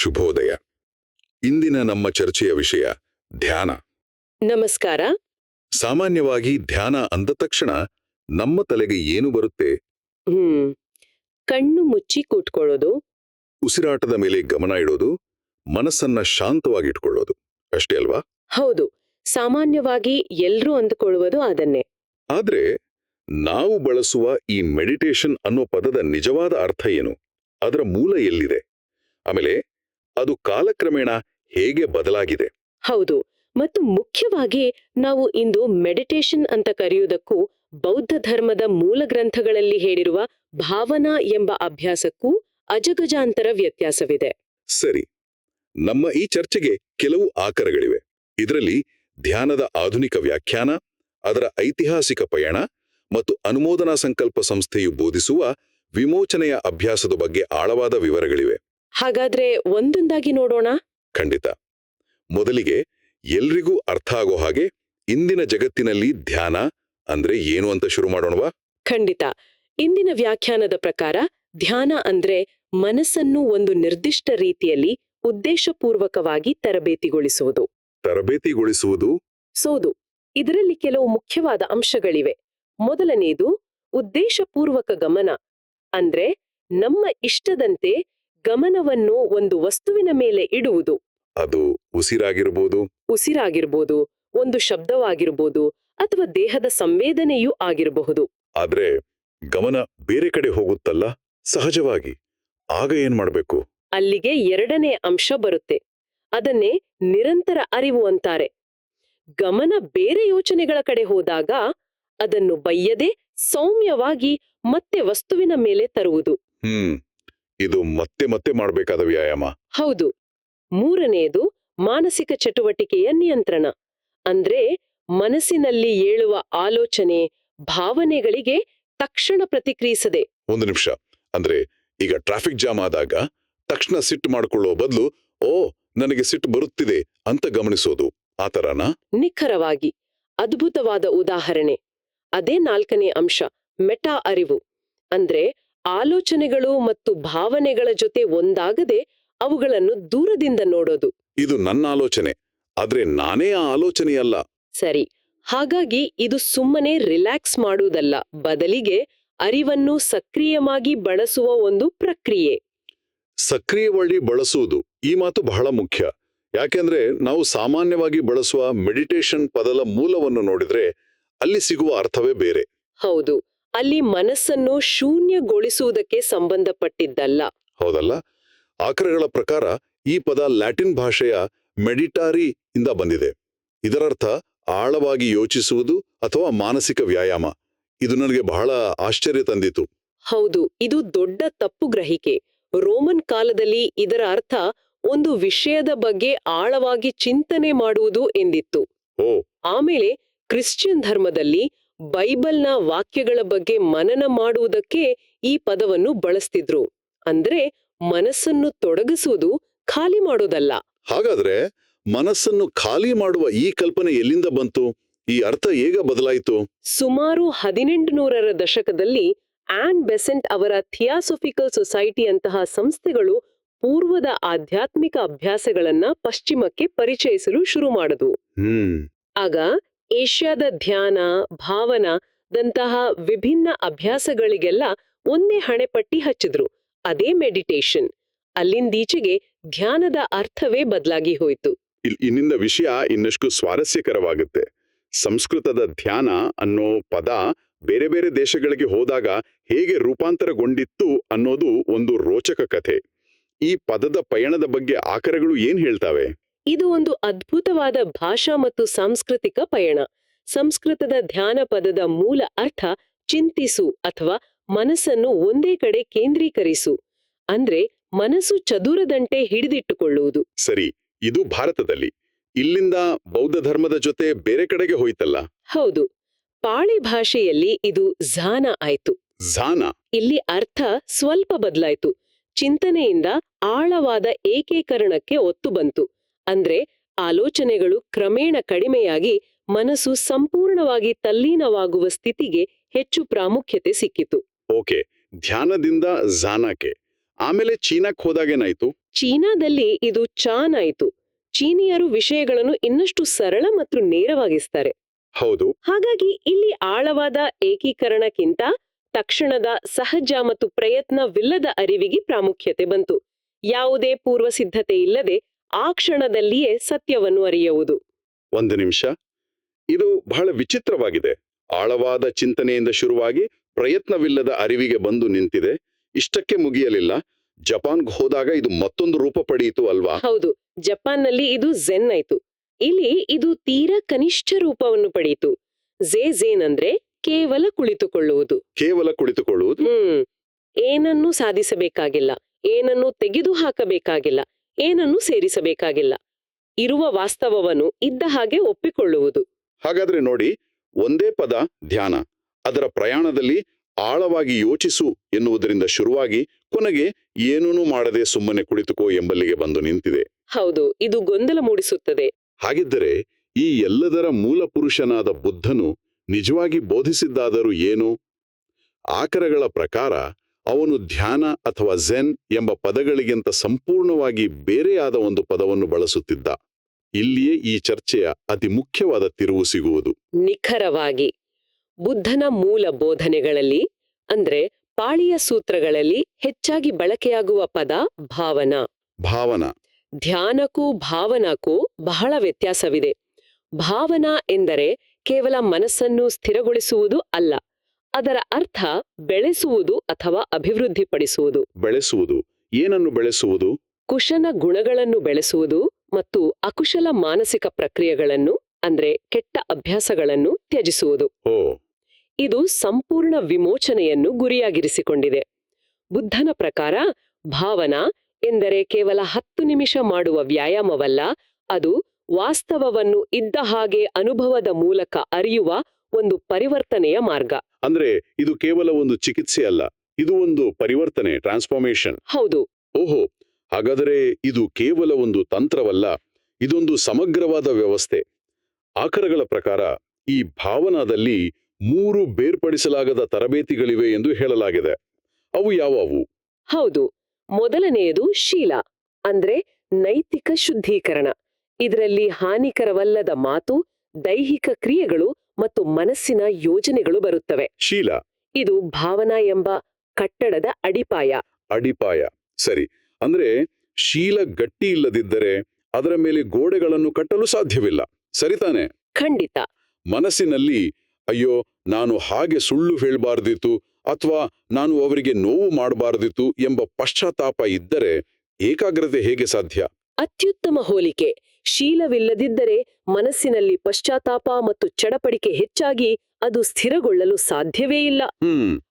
ಶುಭೋದಯ. ಇಂದಿನ ನಮ್ಮ ಚರ್ಚೆಯ ವಿಷಯ ಧ್ಯಾನ. ನಮಸ್ಕಾರ. ಸಾಮಾನ್ಯವಾಗಿ ಧ್ಯಾನ ಅಂದ ತಕ್ಷಣ ನಮ್ಮ ತಲೆಗೆ ಏನು ಬರುತ್ತೆ? ಹ್ಮ್. ಕಣ್ಣು ಮುಚ್ಚಿ ಕೂತ್ಕೊಳ್ಳೋದು. ಉಸಿರಾಟದ ಮೇಲೆ ಗಮನ ಇಡೋದು. ಮನಸ್ಸನ್ನ ಶಾಂತವಾಗಿಟ್ಕೊಳ್ಳೋದು. ಅಷ್ಟೇ ಅಲ್ವಾ? ಹೌದು. ಸಾಮಾನ್ಯವಾಗಿ ಎಲ್ರೂ ಅಂದುಕೊಳ್ಳುವುದು ಅದನ್ನೇ. ಆದ್ರೆ ನಾವು ಬಳಸುವ ಈ ಮೆಡಿಟೇಷನ್ ಅನ್ನೋ ಪದದ ನಿಜವಾದ ಅರ್ಥ ಏನು? ಅದರ ಮೂಲ ಎಲ್ಲಿದೆ? ಆಮೇಲೆ ಅದು ಕಾಲಕ್ರಮೇಣ ಹೇಗೆ ಬದಲಾಗಿದೆ? ಹೌದು. ಮತ್ತು ಮುಖ್ಯವಾಗಿ ನಾವು ಇಂದು ಮೆಡಿಟೇಷನ್ ಅಂತ ಕರೆಯುವುದಕ್ಕೂ ಬೌದ್ಧ ಧರ್ಮದ ಮೂಲ ಗ್ರಂಥಗಳಲ್ಲಿ ಹೇಳಿರುವ ಭಾವನಾ ಎಂಬ ಅಭ್ಯಾಸಕ್ಕೂ ಅಜಗಜಾಂತರ ವ್ಯತ್ಯಾಸವಿದೆ. ಸರಿ. ನಮ್ಮ ಈ ಚರ್ಚೆಗೆ ಕೆಲವು ಆಕರಗಳಿವೆ. ಇದರಲ್ಲಿ ಧ್ಯಾನದ ಆಧುನಿಕ ವ್ಯಾಖ್ಯಾನ ಅದರ ಐತಿಹಾಸಿಕ ಪಯಣ ಮತ್ತು ಅನುಮೋದನಾ ಸಂಕಲ್ಪ ಸಂಸ್ಥೆಯು ಬೋಧಿಸುವ ವಿಮೋಚನೆಯ ಅಭ್ಯಾಸದ ಬಗ್ಗೆ ಆಳವಾದ ವಿವರಗಳಿವೆ. ಹಾಗಾದ್ರೆ ಒಂದೊಂದಾಗಿ ನೋಡೋಣ? ಖಂಡಿತ. ಮೊದಲಿಗೆ ಎಲ್ರಿಗೂ ಅರ್ಥ ಆಗೋ ಹಾಗೆ ಇಂದಿನ ಜಗತ್ತಿನಲ್ಲಿ ಧ್ಯಾನ ಅಂದ್ರೆ ಏನು ಅಂತ ಶುರು ಮಾಡೋಣವಾ ಖಂಡಿತ. ಇಂದಿನ ವ್ಯಾಖ್ಯಾನದ ಪ್ರಕಾರ ಧ್ಯಾನ ಅಂದ್ರೆ ಮನಸ್ಸನ್ನು ಒಂದು ನಿರ್ದಿಷ್ಟ ರೀತಿಯಲ್ಲಿ ಉದ್ದೇಶಪೂರ್ವಕವಾಗಿ ತರಬೇತಿಗೊಳಿಸುವುದು. ತರಬೇತಿಗೊಳಿಸುವುದು? ಸೋದು. ಇದರಲ್ಲಿ ಕೆಲವು ಮುಖ್ಯವಾದ ಅಂಶಗಳಿವೆ. ಮೊದಲನೆಯದು ಉದ್ದೇಶಪೂರ್ವಕ ಗಮನ ಅಂದ್ರೆ ನಮ್ಮ ಇಷ್ಟದಂತೆ ಗಮನವನ್ನು ಒಂದು ವಸ್ತುವಿನ ಮೇಲೆ ಇಡುವುದು. ಅದು ಉಸಿರಾಗಿರ್ಬೋದು. ಉಸಿರಾಗಿರ್ಬೋದು ಒಂದು ಶಬ್ದವಾಗಿರ್ಬೋದು ಅಥವಾ ದೇಹದ ಸಂವೇದನೆಯೂ ಆಗಿರಬಹುದು. ಆದ್ರೆ ಗಮನ ಬೇರೆ ಕಡೆ ಹೋಗುತ್ತಲ್ಲ ಸಹಜವಾಗಿ. ಆಗ ಏನ್ ಮಾಡ್ಬೇಕು? ಅಲ್ಲಿಗೆ ಎರಡನೇ ಅಂಶ ಬರುತ್ತೆ. ಅದನ್ನೇ ನಿರಂತರ ಅರಿವು ಅಂತಾರೆ. ಗಮನ ಬೇರೆ ಯೋಚನೆಗಳ ಕಡೆ ಹೋದಾಗ ಅದನ್ನು ಬಯ್ಯದೆ ಸೌಮ್ಯವಾಗಿ ಮತ್ತೆ ವಸ್ತುವಿನ ಮೇಲೆ ತರುವುದು. ಹ್ಮ್. ಇದು ಮತ್ತೆ ಮತ್ತೆ ಮಾಡಬೇಕಾದ ವ್ಯಾಯಾಮ. ಹೌದು. ಮೂರನೆಯದು ಮಾನಸಿಕ ಚಟುವಟಿಕೆಯ ನಿಯಂತ್ರಣ. ಅಂದ್ರೆ ಮನಸ್ಸಿನಲ್ಲಿ ಏಳುವ ಆಲೋಚನೆ ಭಾವನೆಗಳಿಗೆ ತಕ್ಷಣ ಪ್ರತಿಕ್ರಿಯಿಸದೆ. ಒಂದು ನಿಮಿಷ. ಅಂದ್ರೆ ಈಗ ಟ್ರಾಫಿಕ್ ಜಾಮ್ ಆದಾಗ ತಕ್ಷಣ ಸಿಟ್ಟು ಮಾಡಿಕೊಳ್ಳೋ ಬದಲು ಓ ನನಗೆ ಸಿಟ್ಟು ಬರುತ್ತಿದೆ ಅಂತ ಗಮನಿಸೋದು. ಆತರನ ತರನಾ? ನಿಖರವಾಗಿ. ಅದ್ಭುತವಾದ ಉದಾಹರಣೆ. ಅದೇ ನಾಲ್ಕನೇ ಅಂಶ ಮೆಟಾ ಅರಿವು. ಅಂದ್ರೆ ಆಲೋಚನೆಗಳು ಮತ್ತು ಭಾವನೆಗಳ ಜೊತೆ ಒಂದಾಗದೆ ಅವುಗಳನ್ನು ದೂರದಿಂದ ನೋಡೋದು. ಇದು ನನ್ನ ಆಲೋಚನೆ ಆದ್ರೆ ನಾನೇ ಆ ಆಲೋಚನೆಯಲ್ಲ. ಸರಿ ಹಾಗಾಗಿ ಇದು ಸುಮ್ಮನೆ ರಿಲ್ಯಾಕ್ಸ್ ಮಾಡುವುದಲ್ಲ ಬದಲಿಗೆ ಅರಿವನ್ನು ಸಕ್ರಿಯವಾಗಿ ಬಳಸುವ ಒಂದು ಪ್ರಕ್ರಿಯೆ. ಸಕ್ರಿಯವಾಗಿ ಬಳಸುವುದು ಈ ಮಾತು ಬಹಳ ಮುಖ್ಯ. ಯಾಕೆಂದ್ರೆ ನಾವು ಸಾಮಾನ್ಯವಾಗಿ ಬಳಸುವ ಮೆಡಿಟೇಷನ್ ಪದದ ಮೂಲವನ್ನು ನೋಡಿದ್ರೆ ಅಲ್ಲಿ ಸಿಗುವ ಅರ್ಥವೇ ಬೇರೆ. ಹೌದು. ಅಲ್ಲಿ ಮನಸ್ಸನ್ನು ಶೂನ್ಯಗೊಳಿಸುವುದಕ್ಕೆ ಸಂಬಂಧಪಟ್ಟಿದ್ದಲ್ಲ. ಹೌದಲ್ಲ? ಆಕರಗಳ ಪ್ರಕಾರ ಈ ಪದ ಲ್ಯಾಟಿನ್ ಭಾಷೆಯ ಮೆಡಿಟಾರಿ ಇಂದ ಬಂದಿದೆ. ಇದರರ್ಥ ಆಳವಾಗಿ ಯೋಚಿಸುವುದು ಅಥವಾ ಮಾನಸಿಕ ವ್ಯಾಯಾಮ. ಇದು ನನಗೆ ಬಹಳ ಆಶ್ಚರ್ಯ ತಂದಿತು. ಹೌದು ಇದು ದೊಡ್ಡ ತಪ್ಪು ಗ್ರಹಿಕೆ. ರೋಮನ್ ಕಾಲದಲ್ಲಿ ಇದರ ಅರ್ಥ ಒಂದು ವಿಷಯದ ಬಗ್ಗೆ ಆಳವಾಗಿ ಚಿಂತನೆ ಮಾಡುವುದು ಎಂದಿತ್ತು. ಓ. ಆಮೇಲೆ ಕ್ರಿಶ್ಚಿಯನ್ ಧರ್ಮದಲ್ಲಿ ಬೈಬಲ್ನ ವಾಕ್ಯಗಳ ಬಗ್ಗೆ ಮನನ ಮಾಡುವುದಕ್ಕೆ ಈ ಪದವನ್ನು ಬಳಸ್ತಿದ್ರು. ಅಂದ್ರೆ ಮನಸ್ಸನ್ನು ತೊಡಗಿಸುವುದು ಖಾಲಿ ಮಾಡೋದಲ್ಲ. ಹಾಗಾದ್ರೆ ಮನಸ್ಸನ್ನು ಖಾಲಿ ಮಾಡುವ ಈ ಕಲ್ಪನೆ ಎಲ್ಲಿಂದ ಬಂತು? ಈ ಅರ್ಥ ಹೇಗ ಬದಲಾಯಿತು? ಸುಮಾರು ಹದಿನೆಂಟುನೂರರ ದಶಕದಲ್ಲಿ ಆನ್ ಬೆಸೆಂಟ್ ಅವರ ಥಿಯಾಸೊಫಿಕಲ್ ಸೊಸೈಟಿಯಂತಹ ಸಂಸ್ಥೆಗಳು ಪೂರ್ವದ ಆಧ್ಯಾತ್ಮಿಕ ಅಭ್ಯಾಸಗಳನ್ನ ಪಶ್ಚಿಮಕ್ಕೆ ಪರಿಚಯಿಸಲು ಶುರು ಮಾಡದು ಆಗ ಏಷ್ಯಾದ ಧ್ಯಾನ, ಭಾವನ ದಂತಹ ವಿಭಿನ್ನ ಅಭ್ಯಾಸಗಳಿಗೆಲ್ಲ ಒಂದೇ ಹಣೆಪಟ್ಟಿ ಹಚ್ಚಿದ್ರು, ಅದೇ ಮೆಡಿಟೇಷನ್. ಅಲ್ಲಿಂದೀಚೆಗೆ ಧ್ಯಾನದ ಅರ್ಥವೇ ಬದಲಾಗಿ ಹೋಯಿತು. ಇನ್ನಿಂದ ವಿಷಯ ಇನ್ನಷ್ಟು ಸ್ವಾರಸ್ಯಕರವಾಗುತ್ತೆ. ಸಂಸ್ಕೃತದ ಧ್ಯಾನ ಅನ್ನೋ ಪದ ಬೇರೆ ಬೇರೆ ದೇಶಗಳಿಗೆ ಹೋದಾಗ ಹೇಗೆ ರೂಪಾಂತರಗೊಂಡಿತ್ತು ಅನ್ನೋದು ಒಂದು ರೋಚಕ ಕಥೆ. ಈ ಪದದ ಪಯಣದ ಬಗ್ಗೆ ಆಕರಗಳು ಏನ್ ಹೇಳ್ತಾವೆ? ಇದು ಒಂದು ಅದ್ಭುತವಾದ ಭಾಷಾ ಮತ್ತು ಸಾಂಸ್ಕೃತಿಕ ಪಯಣ. ಸಂಸ್ಕೃತದ ಧ್ಯಾನ ಪದದ ಮೂಲ ಅರ್ಥ ಚಿಂತಿಸು ಅಥವಾ ಮನಸ್ಸನ್ನು ಒಂದೇ ಕಡೆ ಕೇಂದ್ರೀಕರಿಸು. ಅಂದ್ರೆ ಮನಸ್ಸು ಚದುರದಂತೆ ಹಿಡಿದಿಟ್ಟುಕೊಳ್ಳುವುದು. ಸರಿ ಇದು ಭಾರತದಲ್ಲಿ. ಇಲ್ಲಿಂದ ಬೌದ್ಧ ಧರ್ಮದ ಜೊತೆ ಬೇರೆ ಕಡೆಗೆ ಹೋಯ್ತಲ್ಲ? ಹೌದು. ಪಾಳಿ ಭಾಷೆಯಲ್ಲಿ ಇದು ಝಾನ ಆಯ್ತು. ಝಾನ? ಇಲ್ಲಿ ಅರ್ಥ ಸ್ವಲ್ಪ ಬದಲಾಯ್ತು. ಚಿಂತನೆಯಿಂದ ಆಳವಾದ ಏಕೀಕರಣಕ್ಕೆ ಒತ್ತು ಬಂತು. ಅಂದ್ರೆ ಆಲೋಚನೆಗಳು ಕ್ರಮೇಣ ಕಡಿಮೆಯಾಗಿ ಮನಸ್ಸು ಸಂಪೂರ್ಣವಾಗಿ ತಲ್ಲೀನವಾಗುವ ಸ್ಥಿತಿಗೆ ಹೆಚ್ಚು ಪ್ರಾಮುಖ್ಯತೆ ಸಿಕ್ಕಿತು. ಓಕೆ ಧ್ಯಾನದಿಂದ ಜಾನಕ್ಕೆ ಆಮೇಲೆ ಚೀನಾಕ್ ಹೋದಾಗೇನಾಯ್ತು? ಚೀನಾದಲ್ಲಿ ಇದು ಚಾನ್ ಆಯ್ತು. ಚೀನಿಯರು ವಿಷಯಗಳನ್ನು ಇನ್ನಷ್ಟು ಸರಳ ಮತ್ತು ನೇರವಾಗಿಸ್ತಾರೆ. ಹೌದು. ಹಾಗಾಗಿ ಇಲ್ಲಿ ಆಳವಾದ ಏಕೀಕರಣಕ್ಕಿಂತ ತಕ್ಷಣದ ಸಹಜ ಮತ್ತು ಪ್ರಯತ್ನವಿಲ್ಲದ ಅರಿವಿಗೆ ಪ್ರಾಮುಖ್ಯತೆ ಬಂತು. ಯಾವುದೇ ಪೂರ್ವ ಸಿದ್ಧತೆ ಇಲ್ಲದೆ ಆ ಕ್ಷಣದಲ್ಲಿಯೇ ಸತ್ಯವನ್ನು ಅರಿಯುವುದು. ಒಂದು ನಿಮಿಷ. ಇದು ಬಹಳ ವಿಚಿತ್ರವಾಗಿದೆ. ಆಳವಾದ ಚಿಂತನೆಯಿಂದ ಶುರುವಾಗಿ ಪ್ರಯತ್ನವಿಲ್ಲದ ಅರಿವಿಗೆ ಬಂದು ನಿಂತಿದೆ. ಇಷ್ಟಕ್ಕೆ ಮುಗಿಯಲಿಲ್ಲ. ಜಪಾನ್ಗೆ ಹೋದಾಗ ಇದು ಮತ್ತೊಂದು ರೂಪ ಪಡೆಯಿತು ಅಲ್ವಾ? ಹೌದು. ಜಪಾನ್ನಲ್ಲಿ ಇದು ಝೆನ್ ಆಯ್ತು. ಇಲ್ಲಿ ಇದು ತೀರಾ ಕನಿಷ್ಠ ರೂಪವನ್ನು ಪಡೆಯಿತು. ಝೇ ಝೇನ್ ಅಂದ್ರೆ ಕೇವಲ ಕುಳಿತುಕೊಳ್ಳುವುದು. ಕೇವಲ ಕುಳಿತುಕೊಳ್ಳುವುದು? ಹ್ಮ್. ಏನನ್ನೂ ಸಾಧಿಸಬೇಕಾಗಿಲ್ಲ. ಏನನ್ನೂ ತೆಗೆದು ಹಾಕಬೇಕಾಗಿಲ್ಲ ಏನನ್ನೂ ಸೇರಿಸಬೇಕಾಗಿಲ್ಲ. ಇರುವ ವಾಸ್ತವವನ್ನು ಇದ್ದ ಹಾಗೆ ಒಪ್ಪಿಕೊಳ್ಳುವುದು. ಹಾಗಾದ್ರೆ ನೋಡಿ ಒಂದೇ ಪದ ಧ್ಯಾನ. ಅದರ ಪ್ರಯಾಣದಲ್ಲಿ ಆಳವಾಗಿ ಯೋಚಿಸು ಎನ್ನುವುದರಿಂದ ಶುರುವಾಗಿ ಕೊನೆಗೆ ಏನೂ ಮಾಡದೆ ಸುಮ್ಮನೆ ಕುಳಿತುಕೋ ಎಂಬಲ್ಲಿಗೆ ಬಂದು ನಿಂತಿದೆ. ಹೌದು ಇದು ಗೊಂದಲ ಮೂಡಿಸುತ್ತದೆ. ಹಾಗಿದ್ದರೆ ಈ ಎಲ್ಲದರ ಮೂಲ ಪುರುಷನಾದ ಬುದ್ಧನು ನಿಜವಾಗಿ ಬೋಧಿಸಿದ್ದಾದರೂ ಏನು? ಆಕರಗಳ ಪ್ರಕಾರ ಅವನು ಧ್ಯಾನ ಅಥವಾ ಝೆನ್ ಎಂಬ ಪದಗಳಿಗಿಂತ ಸಂಪೂರ್ಣವಾಗಿ ಬೇರೆಯಾದ ಒಂದು ಪದವನ್ನು ಬಳಸುತ್ತಿದ್ದ. ಇಲ್ಲಿಯೇ ಈ ಚರ್ಚೆಯ ಅತಿ ಮುಖ್ಯವಾದ ತಿರುವು ಸಿಗುವುದು. ನಿಖರವಾಗಿ ಬುದ್ಧನ ಮೂಲ ಬೋಧನೆಗಳಲ್ಲಿ ಅಂದ್ರೆ ಪಾಳಿಯ ಸೂತ್ರಗಳಲ್ಲಿ ಹೆಚ್ಚಾಗಿ ಬಳಕೆಯಾಗುವ ಪದ ಭಾವನಾ. ಭಾವನಾ. ಧ್ಯಾನಕ್ಕೂ ಭಾವನಾಕ್ಕೂ ಬಹಳ ವ್ಯತ್ಯಾಸವಿದೆ. ಭಾವನಾ ಎಂದರೆ ಕೇವಲ ಮನಸ್ಸನ್ನು ಸ್ಥಿರಗೊಳಿಸುವುದು ಅಲ್ಲ. ಅದರ ಅರ್ಥ ಬೆಳೆಸುವುದು ಅಥವಾ ಅಭಿವೃದ್ಧಿಪಡಿಸುವುದು. ಬೆಳೆಸುವುದು. ಏನನ್ನು ಬೆಳೆಸುವುದು? ಕುಶನ ಗುಣಗಳನ್ನು ಬೆಳೆಸುವುದು ಮತ್ತು ಅಕುಶಲ ಮಾನಸಿಕ ಪ್ರಕ್ರಿಯೆಗಳನ್ನು ಅಂದ್ರೆ ಕೆಟ್ಟ ಅಭ್ಯಾಸಗಳನ್ನು ತ್ಯಜಿಸುವುದು. ಇದು ಸಂಪೂರ್ಣ ವಿಮೋಚನೆಯನ್ನು ಗುರಿಯಾಗಿರಿಸಿಕೊಂಡಿದೆ. ಬುದ್ಧನ ಪ್ರಕಾರ ಭಾವನಾ ಎಂದರೆ ಕೇವಲ ಹತ್ತು ನಿಮಿಷ ಮಾಡುವ ವ್ಯಾಯಾಮವಲ್ಲ ಅದು ವಾಸ್ತವವನ್ನು ಇದ್ದ ಹಾಗೆ ಅನುಭವದ ಮೂಲಕ ಅರಿಯುವ ಒಂದು ಪರಿವರ್ತನೆಯ ಮಾರ್ಗ. ಅಂದ್ರೆ ಇದು ಕೇವಲ ಒಂದು ಚಿಕಿತ್ಸೆ ಅಲ್ಲ ಇದು ಒಂದು ಪರಿವರ್ತನೆ ಟ್ರಾನ್ಸ್ಫಾರ್ಮೇಶನ್ ಹೌದು. ಓಹೋ ಹಾಗಾದರೆ ಇದು ಕೇವಲ ಒಂದು ತಂತ್ರವಲ್ಲ ಇದೊಂದು ಸಮಗ್ರವಾದ ವ್ಯವಸ್ಥೆ. ಆಕರಗಳ ಪ್ರಕಾರ ಈ ಭಾವನಾದಲ್ಲಿ ಮೂರು ಬೇರ್ಪಡಿಸಲಾಗದ ತರಬೇತಿಗಳಿವೆ ಎಂದು ಹೇಳಲಾಗಿದೆ. ಅವು ಯಾವುವು? ಹೌದು ಮೊದಲನೆಯದು ಶೀಲ ಅಂದ್ರೆ ನೈತಿಕ ಶುದ್ಧೀಕರಣ. ಇದರಲ್ಲಿ ಹಾನಿಕರವಲ್ಲದ ಮಾತು ದೈಹಿಕ ಕ್ರಿಯೆಗಳು ಮತ್ತು ಮನಸ್ಸಿನ ಯೋಜನೆಗಳು ಬರುತ್ತವೆ. ಶೀಲ. ಇದು ಭಾವನಾ ಎಂಬ ಕಟ್ಟಡದ ಅಡಿಪಾಯ. ಅಡಿಪಾಯ. ಸರಿ. ಅಂದ್ರೆ ಶೀಲ ಗಟ್ಟಿ ಇಲ್ಲದಿದ್ದರೆ ಅದರ ಮೇಲೆ ಗೋಡೆಗಳನ್ನು ಕಟ್ಟಲು ಸಾಧ್ಯವಿಲ್ಲ. ಸರಿತಾನೆ ಖಂಡಿತ. ಮನಸ್ಸಿನಲ್ಲಿ ಅಯ್ಯೋ ನಾನು ಹಾಗೆ ಸುಳ್ಳು ಹೇಳಬಾರ್ದಿತ್ತು ಅಥವಾ ನಾನು ಅವರಿಗೆ ನೋವು ಮಾಡಬಾರ್ದಿತ್ತು ಎಂಬ ಪಶ್ಚಾತ್ತಾಪ ಇದ್ದರೆ ಏಕಾಗ್ರತೆ ಹೇಗೆ ಸಾಧ್ಯ? ಅತ್ಯುತ್ತಮ ಹೋಲಿಕೆ. ಶೀಲವಿಲ್ಲದಿದ್ದರೆ ಮನಸ್ಸಿನಲ್ಲಿ ಪಶ್ಚಾತ್ತಾಪ ಮತ್ತು ಚಡಪಡಿಕೆ ಹೆಚ್ಚಾಗಿ ಅದು ಸ್ಥಿರಗೊಳ್ಳಲು ಸಾಧ್ಯವೇ ಇಲ್ಲ.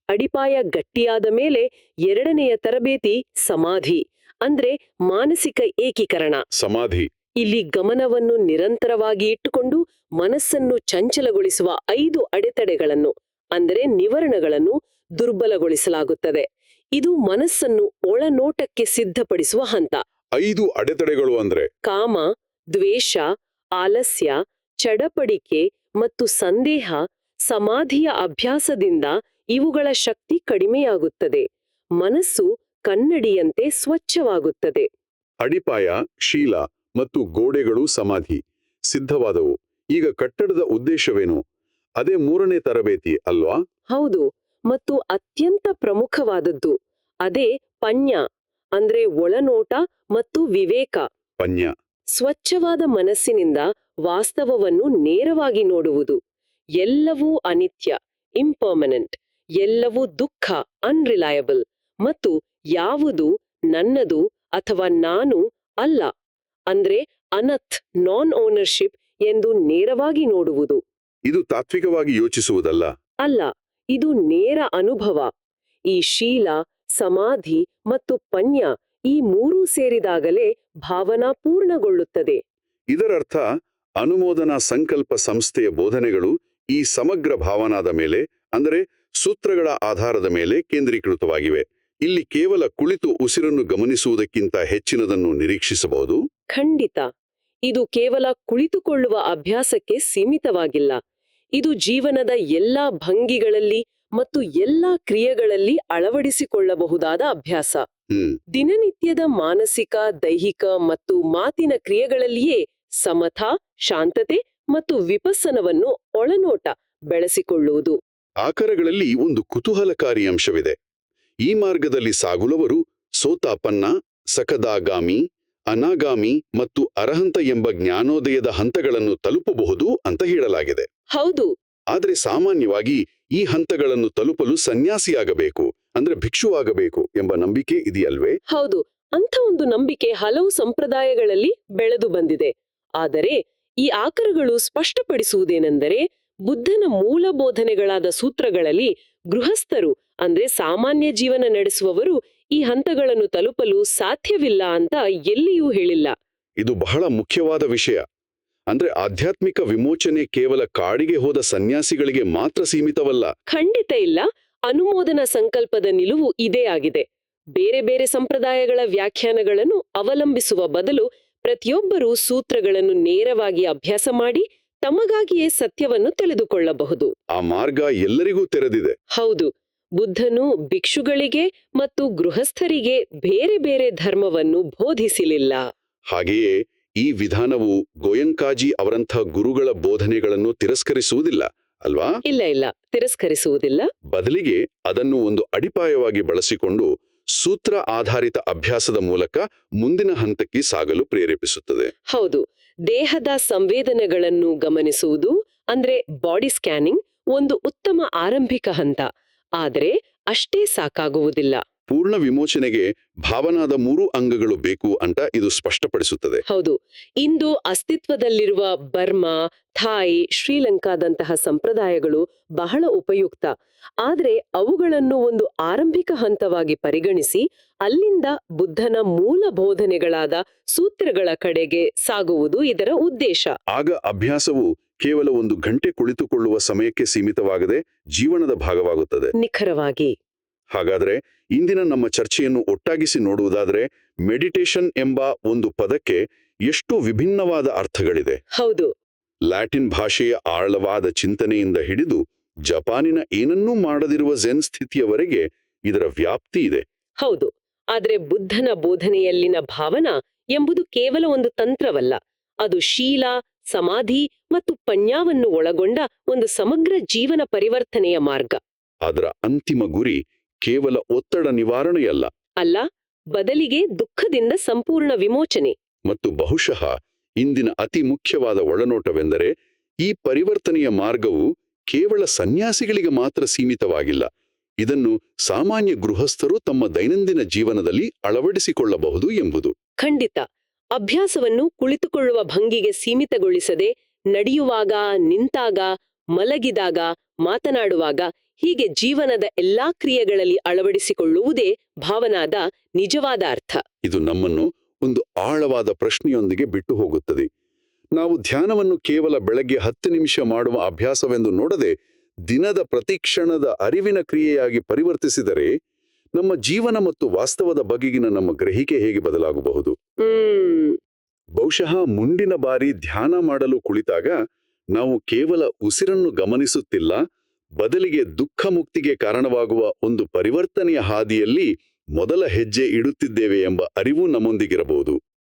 ಅಡಿಪಾಯ ಗಟ್ಟಿಯಾದ ಮೇಲೆ ಎರಡನೆಯ ತರಬೇತಿ ಸಮಾಧಿ ಅಂದ್ರೆ ಮಾನಸಿಕ ಏಕೀಕರಣ. ಸಮಾಧಿ. ಇಲ್ಲಿ ಗಮನವನ್ನು ನಿರಂತರವಾಗಿ ಇಟ್ಟುಕೊಂಡು ಮನಸ್ಸನ್ನು ಚಂಚಲಗೊಳಿಸುವ ಐದು ಅಡೆತಡೆಗಳನ್ನು ಅಂದರೆ ನಿವರಣಗಳನ್ನು ದುರ್ಬಲಗೊಳಿಸಲಾಗುತ್ತದೆ. ಇದು ಮನಸ್ಸನ್ನು ಒಳನೋಟಕ್ಕೆ ಸಿದ್ಧಪಡಿಸುವ ಹಂತ. ಐದು ಅಡೆತಡೆಗಳು ಅಂದ್ರೆ? ಕಾಮ ದ್ವೇಷ ಆಲಸ್ಯ ಚಡಪಡಿಕೆ ಮತ್ತು ಸಂದೇಹ ಸಮಾಧಿಯ ಅಭ್ಯಾಸದಿಂದ ಇವುಗಳ ಶಕ್ತಿ ಕಡಿಮೆಯಾಗುತ್ತದೆ. ಮನಸ್ಸು ಕನ್ನಡಿಯಂತೆ ಸ್ವಚ್ಛವಾಗುತ್ತದೆ. ಅಡಿಪಾಯ ಶೀಲ ಮತ್ತು ಗೋಡೆಗಳು ಸಮಾಧಿ ಸಿದ್ಧವಾದವು. ಈಗ ಕಟ್ಟಡದ ಉದ್ದೇಶವೇನು? ಅದೇ ಮೂರನೇ ತರಬೇತಿ ಅಲ್ವಾ? ಹೌದು ಮತ್ತು ಅತ್ಯಂತ ಪ್ರಮುಖವಾದದ್ದು. ಅದೇ ಪಣ್ಯ ಅಂದ್ರೆ ಒಳನೋಟ ಮತ್ತು ವಿವೇಕ. ಪನ್ಯ. ಸ್ವಚ್ಛವಾದ ಮನಸ್ಸಿನಿಂದ ವಾಸ್ತವವನ್ನು ನೇರವಾಗಿ ನೋಡುವುದು. ಎಲ್ಲವೂ ಅನಿತ್ಯ ಇಂಪರ್ಮನೆಂಟ್ ಎಲ್ಲವೂ ದುಃಖ ಅನ್ರಿಲಯಬಲ್ ಮತ್ತು ಯಾವುದು ನನ್ನದು ಅಥವಾ ನಾನು ಅಲ್ಲ. ಅಂದ್ರೆ ಅನಥ್ ನಾನ್ ಓನರ್ಶಿಪ್ ಎಂದು ನೇರವಾಗಿ ನೋಡುವುದು. ಇದು ತಾತ್ವಿಕವಾಗಿ ಯೋಚಿಸುವುದಲ್ಲ. ಅಲ್ಲ ಇದು ನೇರ ಅನುಭವ. ಈ ಶೀಲ ಸಮಾಧಿ ಮತ್ತು ಪನ್ಯ ಈ ಮೂರೂ ಸೇರಿದಾಗಲೇ ಭಾವನಾ ಪೂರ್ಣಗೊಳ್ಳುತ್ತದೆ. ಇದರರ್ಥ ಅನುಮೋದನಾ ಸಂಕಲ್ಪ ಸಂಸ್ಥೆಯ ಬೋಧನೆಗಳು ಈ ಸಮಗ್ರ ಭಾವನಾದ ಮೇಲೆ ಅಂದರೆ ಸೂತ್ರಗಳ ಆಧಾರದ ಮೇಲೆ ಕೇಂದ್ರೀಕೃತವಾಗಿವೆ. ಇಲ್ಲಿ ಕೇವಲ ಕುಳಿತು ಉಸಿರನ್ನು ಗಮನಿಸುವುದಕ್ಕಿಂತ ಹೆಚ್ಚಿನದನ್ನು ನಿರೀಕ್ಷಿಸಬಹುದು? ಖಂಡಿತ. ಇದು ಕೇವಲ ಕುಳಿತುಕೊಳ್ಳುವ ಅಭ್ಯಾಸಕ್ಕೆ ಸೀಮಿತವಾಗಿಲ್ಲ. ಇದು ಜೀವನದ ಎಲ್ಲಾ ಭಂಗಿಗಳಲ್ಲಿ ಮತ್ತು ಎಲ್ಲಾ ಕ್ರಿಯೆಗಳಲ್ಲಿ ಅಳವಡಿಸಿಕೊಳ್ಳಬಹುದಾದ ಅಭ್ಯಾಸ. ದಿನನಿತ್ಯದ ಮಾನಸಿಕ ದೈಹಿಕ ಮತ್ತು ಮಾತಿನ ಕ್ರಿಯೆಗಳಲ್ಲಿಯೇ ಸಮಥ ಶಾಂತತೆ ಮತ್ತು ವಿಪಸ್ಸನವನ್ನು ಒಳನೋಟ ಬೆಳೆಸಿಕೊಳ್ಳುವುದು. ಆಕರಗಳಲ್ಲಿ ಒಂದು ಕುತೂಹಲಕಾರಿ ಅಂಶವಿದೆ. ಈ ಮಾರ್ಗದಲ್ಲಿ ಸಾಗುಲವರು ಸೋತಾಪನ್ನ ಸಕದಾಗಾಮಿ ಅನಾಗಾಮಿ ಮತ್ತು ಅರಹಂತ ಎಂಬ ಜ್ಞಾನೋದಯದ ಹಂತಗಳನ್ನು ತಲುಪಬಹುದು ಅಂತ ಹೇಳಲಾಗಿದೆ. ಹೌದು. ಆದರೆ ಸಾಮಾನ್ಯವಾಗಿ ಈ ಹಂತಗಳನ್ನು ತಲುಪಲು ಸನ್ಯಾಸಿಯಾಗಬೇಕು ಅಂದ್ರೆ ಭಿಕ್ಷುವಾಗಬೇಕು ಎಂಬ ನಂಬಿಕೆ ಇದೆಯಲ್ವೇ? ಹೌದು ಅಂಥ ಒಂದು ನಂಬಿಕೆ ಹಲವು ಸಂಪ್ರದಾಯಗಳಲ್ಲಿ ಬೆಳೆದು ಬಂದಿದೆ. ಆದರೆ ಈ ಆಕರಗಳು ಸ್ಪಷ್ಟಪಡಿಸುವುದೇನೆಂದರೆ ಬುದ್ಧನ ಮೂಲ ಬೋಧನೆಗಳಾದ ಸೂತ್ರಗಳಲ್ಲಿ ಗೃಹಸ್ಥರು ಅಂದ್ರೆ ಸಾಮಾನ್ಯ ಜೀವನ ನಡೆಸುವವರು ಈ ಹಂತಗಳನ್ನು ತಲುಪಲು ಸಾಧ್ಯವಿಲ್ಲ ಅಂತ ಎಲ್ಲಿಯೂ ಹೇಳಿಲ್ಲ. ಇದು ಬಹಳ ಮುಖ್ಯವಾದ ವಿಷಯ. ಅಂದ್ರೆ ಆಧ್ಯಾತ್ಮಿಕ ವಿಮೋಚನೆ ಕೇವಲ ಕಾಡಿಗೆ ಹೋದ ಸನ್ಯಾಸಿಗಳಿಗೆ ಮಾತ್ರ ಸೀಮಿತವಲ್ಲ. ಖಂಡಿತ ಇಲ್ಲ. ಅನುಮೋದನಾ ಸಂಕಲ್ಪದ ನಿಲುವು ಇದೇ ಆಗಿದೆ. ಬೇರೆ ಬೇರೆ ಸಂಪ್ರದಾಯಗಳ ವ್ಯಾಖ್ಯಾನಗಳನ್ನು ಅವಲಂಬಿಸುವ ಬದಲು ಪ್ರತಿಯೊಬ್ಬರೂ ಸೂತ್ರಗಳನ್ನು ನೇರವಾಗಿ ಅಭ್ಯಾಸ ಮಾಡಿ ತಮಗಾಗಿಯೇ ಸತ್ಯವನ್ನು ತಿಳಿದುಕೊಳ್ಳಬಹುದು. ಆ ಮಾರ್ಗ ಎಲ್ಲರಿಗೂ ತೆರೆದಿದೆ. ಹೌದು. ಬುದ್ಧನು ಭಿಕ್ಷುಗಳಿಗೆ ಮತ್ತು ಗೃಹಸ್ಥರಿಗೆ ಬೇರೆ ಬೇರೆ ಧರ್ಮವನ್ನು ಬೋಧಿಸಲಿಲ್ಲ. ಹಾಗೆಯೇ ಈ ವಿಧಾನವು ಗೋಯಂಕಾಜಿ ಅವರಂಥ ಗುರುಗಳ ಬೋಧನೆಗಳನ್ನು ತಿರಸ್ಕರಿಸುವುದಿಲ್ಲ ಅಲ್ವಾ? ಇಲ್ಲ ಇಲ್ಲ. ತಿರಸ್ಕರಿಸುವುದಿಲ್ಲ. ಬದಲಿಗೆ ಅದನ್ನು ಒಂದು ಅಡಿಪಾಯವಾಗಿ ಬಳಸಿಕೊಂಡು ಸೂತ್ರ ಆಧಾರಿತ ಅಭ್ಯಾಸದ ಮೂಲಕ ಮುಂದಿನ ಹಂತಕ್ಕೆ ಸಾಗಲು ಪ್ರೇರೇಪಿಸುತ್ತದೆ. ಹೌದು. ದೇಹದ ಸಂವೇದನೆಗಳನ್ನು ಗಮನಿಸುವುದು ಅಂದ್ರೆ ಬಾಡಿ ಸ್ಕ್ಯಾನಿಂಗ್ ಒಂದು ಉತ್ತಮ ಆರಂಭಿಕ ಹಂತ. ಆದರೆ ಅಷ್ಟೇ ಸಾಕಾಗುವುದಿಲ್ಲ. ಪೂರ್ಣ ವಿಮೋಚನೆಗೆ ಭಾವನಾದ ಮೂರು ಅಂಗಗಳು ಬೇಕು ಅಂತ ಇದು ಸ್ಪಷ್ಟಪಡಿಸುತ್ತದೆ. ಹೌದು. ಇಂದು ಅಸ್ತಿತ್ವದಲ್ಲಿರುವ ಬರ್ಮಾ ಥಾಯ್ ಶ್ರೀಲಂಕಾದಂತಹ ಸಂಪ್ರದಾಯಗಳು ಬಹಳ ಉಪಯುಕ್ತ. ಆದರೆ ಅವುಗಳನ್ನು ಒಂದು ಆರಂಭಿಕ ಹಂತವಾಗಿ ಪರಿಗಣಿಸಿ ಅಲ್ಲಿಂದ ಬುದ್ಧನ ಮೂಲ ಬೋಧನೆಗಳಾದ ಸೂತ್ರಗಳ ಕಡೆಗೆ ಸಾಗುವುದು ಇದರ ಉದ್ದೇಶ. ಆಗ ಅಭ್ಯಾಸವು ಕೇವಲ ಒಂದು ಗಂಟೆ ಕುಳಿತುಕೊಳ್ಳುವ ಸಮಯಕ್ಕೆ ಸೀಮಿತವಾಗದೆ ಜೀವನದ ಭಾಗವಾಗುತ್ತದೆ. ನಿಖರವಾಗಿ. ಹಾಗಾದ್ರೆ ಇಂದಿನ ನಮ್ಮ ಚರ್ಚೆಯನ್ನು ಒಟ್ಟಾಗಿಸಿ ನೋಡುವುದಾದರೆ ಮೆಡಿಟೇಷನ್ ಎಂಬ ಒಂದು ಪದಕ್ಕೆ ಎಷ್ಟು ವಿಭಿನ್ನವಾದ ಅರ್ಥಗಳಿದೆ. ಹೌದು. ಲ್ಯಾಟಿನ್ ಭಾಷೆಯ ಆಳವಾದ ಚಿಂತನೆಯಿಂದ ಹಿಡಿದು ಜಪಾನಿನ ಏನನ್ನೂ ಮಾಡದಿರುವ ಜೆನ್ ಸ್ಥಿತಿಯವರೆಗೆ ಇದರ ವ್ಯಾಪ್ತಿ ಇದೆ. ಹೌದು. ಆದರೆ ಬುದ್ಧನ ಬೋಧನೆಯಲ್ಲಿನ ಭಾವನಾ ಎಂಬುದು ಕೇವಲ ಒಂದು ತಂತ್ರವಲ್ಲ. ಅದು ಶೀಲ ಸಮಾಧಿ ಮತ್ತು ಪಣ್ಯಾವನ್ನು ಒಳಗೊಂಡ ಒಂದು ಸಮಗ್ರ ಜೀವನ ಪರಿವರ್ತನೆಯ ಮಾರ್ಗ. ಅದರ ಅಂತಿಮ ಗುರಿ ಕೇವಲ ಒತ್ತಡ ನಿವಾರಣೆಯಲ್ಲ. ಅಲ್ಲ ಬದಲಿಗೆ ದುಃಖದಿಂದ ಸಂಪೂರ್ಣ ವಿಮೋಚನೆ. ಮತ್ತು ಬಹುಶಃ ಇಂದಿನ ಅತಿ ಮುಖ್ಯವಾದ ಒಳನೋಟವೆಂದರೆ ಈ ಪರಿವರ್ತನೆಯ ಮಾರ್ಗವು ಕೇವಲ ಸನ್ಯಾಸಿಗಳಿಗೆ ಮಾತ್ರ ಸೀಮಿತವಾಗಿಲ್ಲ. ಇದನ್ನು ಸಾಮಾನ್ಯ ಗೃಹಸ್ಥರು ತಮ್ಮ ದೈನಂದಿನ ಜೀವನದಲ್ಲಿ ಅಳವಡಿಸಿಕೊಳ್ಳಬಹುದು ಎಂಬುದು. ಖಂಡಿತ. ಅಭ್ಯಾಸವನ್ನು ಕುಳಿತುಕೊಳ್ಳುವ ಭಂಗಿಗೆ ಸೀಮಿತಗೊಳಿಸದೆ ನಡೆಯುವಾಗ ನಿಂತಾಗ ಮಲಗಿದಾಗ ಮಾತನಾಡುವಾಗ ಹೀಗೆ ಜೀವನದ ಎಲ್ಲಾ ಕ್ರಿಯೆಗಳಲ್ಲಿ ಅಳವಡಿಸಿಕೊಳ್ಳುವುದೇ ಭಾವನಾದ ನಿಜವಾದ ಅರ್ಥ. ಇದು ನಮ್ಮನ್ನು ಒಂದು ಆಳವಾದ ಪ್ರಶ್ನೆಯೊಂದಿಗೆ ಬಿಟ್ಟು ಹೋಗುತ್ತದೆ. ನಾವು ಧ್ಯಾನವನ್ನು ಕೇವಲ ಬೆಳಗ್ಗೆ ಹತ್ತು ನಿಮಿಷ ಮಾಡುವ ಅಭ್ಯಾಸವೆಂದು ನೋಡದೆ ದಿನದ ಪ್ರತಿಕ್ಷಣದ ಅರಿವಿನ ಕ್ರಿಯೆಯಾಗಿ ಪರಿವರ್ತಿಸಿದರೆ ನಮ್ಮ ಜೀವನ ಮತ್ತು ವಾಸ್ತವದ ಬಗೆಗಿನ ನಮ್ಮ ಗ್ರಹಿಕೆ ಹೇಗೆ ಬದಲಾಗಬಹುದು? ಬಹುಶಃ ಮುಂದಿನ ಬಾರಿ ಧ್ಯಾನ ಮಾಡಲು ಕುಳಿತಾಗ ನಾವು ಕೇವಲ ಉಸಿರನ್ನು ಗಮನಿಸುತ್ತಿಲ್ಲ ಬದಲಿಗೆ ದುಃಖ ಮುಕ್ತಿಗೆ ಕಾರಣವಾಗುವ ಒಂದು ಪರಿವರ್ತನೆಯ ಹಾದಿಯಲ್ಲಿ ಮೊದಲ ಹೆಜ್ಜೆ ಇಡುತ್ತಿದ್ದೇವೆ ಎಂಬ ಅರಿವು ನಮ್ಮೊಂದಿಗಿರಬಹುದು.